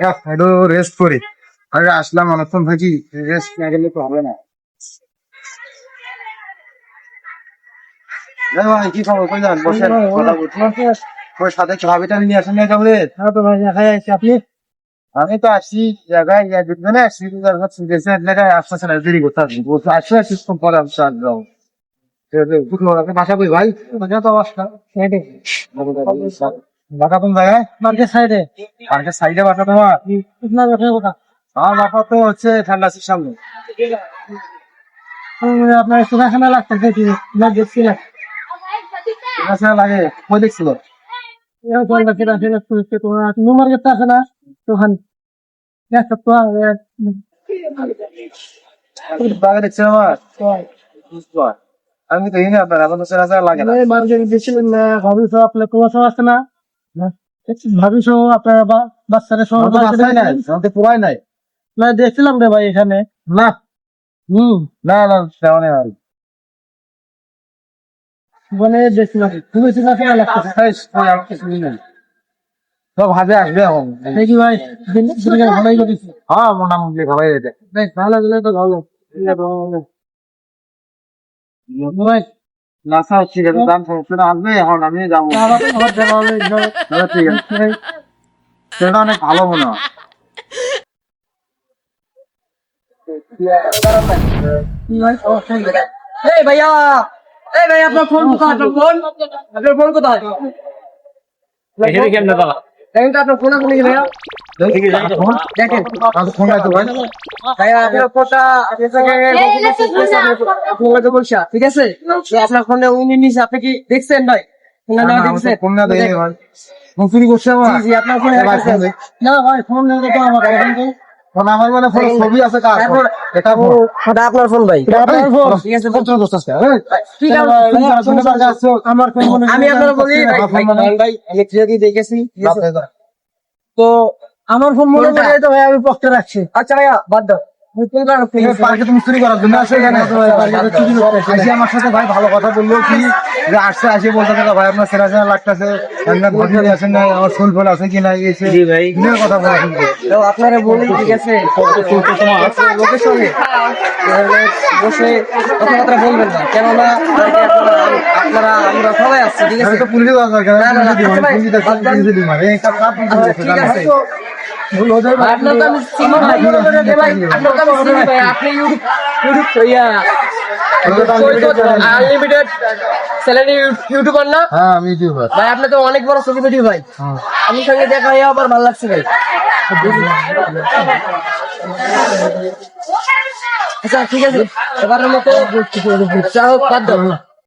একটু রেস্ট করি। আগে আসলাম অনেকক্ষণ থাকি রেস্ট না গেলে তো হবে না ভাই কি খবর? কই যান? বসেন কথা বলছি। ওই সাথে চাবিটা নিয়ে আসেন না তাহলে হ্যাঁ তো ভাই আপনি? আমি তো আসছি জায়গায় ইয়া দেখবে না আসছি গেছে আপনারা আসতেছে না দেরি করতে আসছি বলছে আসছে আসছি পরে আমি চাল যাও বাসা কই ভাই? তো অবস্থা সাইডে বাসা কোন জায়গায়? মার্কেট সাইডে। পার্কের সাইডে বাসা তোমার আপনার ব্যবসা কোথা আমার বাসা তো হচ্ছে ঠান্ডাসির সামনে। আপনার সুখাখানা লাগতেছে না দেখছি লাগে? কই দেখছিল মার্কেট আছে না। ওখানে। আমার। আমি তো আপনার এখন লাগে না। মার্কেট না আপনার আছে না। আপনার বা- বাচ্চারা সহ আমার তো নাই না দেখছিলাম রে ভাই এখানে। না। হুম। না না মানে দেখছিলাম তুমি আর কিছু নেই। সব হাতে আসবে এখন। দেখি ভাই? দিন দিন ভালোই করেছি হ্যাঁ মোটামুটি ভালোই ভালো গেলে তো ভালো। ভাই নাসা হচ্ছে কিন্তু দাম সমস্যা না আসবে এখন আমি যাব। তাহলে ঠিক আছে। সেটা অনেক ভালো মনে হয়। এই ভাইয়া এই ভাই আপনার ফোন কোথায়? আপনার ফোন আপনার ফোন কোথায়? এখানে কেমনে দাদা দেখেন তো আপনার ফোন আছে নাকি ভাইয়া দেখেন ফোন রাখতো ভাই ভাইয়া আপনার ফোনটা আপনার কাছে বলছি ঠিক আছে আপনার ফোনে উনি নিছে আপনি কি দেখছেন ভাই না না দেখছেন ফোন ফোন চুরি করছে আমার জি আপনার ফোনে আছে ফোন। না ভাই ফোন নেই তো আমার ফোন আমার মানে ফোন ছবি আছে কার এটা ফোন। ওটা আপনার ফোন ভাই। আপনার ফোন। ঠিক আছে ঠিক আমার ফোন মনে আমি আপনার বলি মানে- ভাই, আমি যদি দেখেছি। তো আমার ফোন মনে? তো ভাই আমি পক্ষে রাখছি। আচ্ছা ভাইয়া বাদ দাও। পার্কে তুমি চুরি করার জন্য আসো এখানে। আসি আমার সাথে ভাই ভালো কথা বলল কি যে আসছে আসে বলতে থাকা ভাই আপনার সেরা সেরা লাগতেছে। আপনার ঘর আছেন না আমার ফুল ফুল আছে কি না এসে ভাই। কথা বলা তো আপনারা বলি ঠিক আছে? লোকের সঙ্গে। বসে কথাবার্তা বলবেন না। কেননা আপনারা- আমরা সবাই আসছি ঠিক আছে? পুলিশে দরকার আচ্ছা আচ্ছা, হয়ে। আপনার তো আমি চিনি ভাই ভাই। আপনার তো আমি চিনি ভাই। আপনি ইউটিউব ইউটিউব ইয়া আনলিমিটেড স্যালারি ইউটিউবার না? হ্যাঁ আমি দিই ভাই আপনি তো অনেক বড় সেলিব্রিটি ভাই। আপনার সঙ্গে দেখা হয়ে আবার ভালো লাগছে ভাই। আচ্ছা ঠিক আছে। এবারের মতো যা হোক বাদ দাও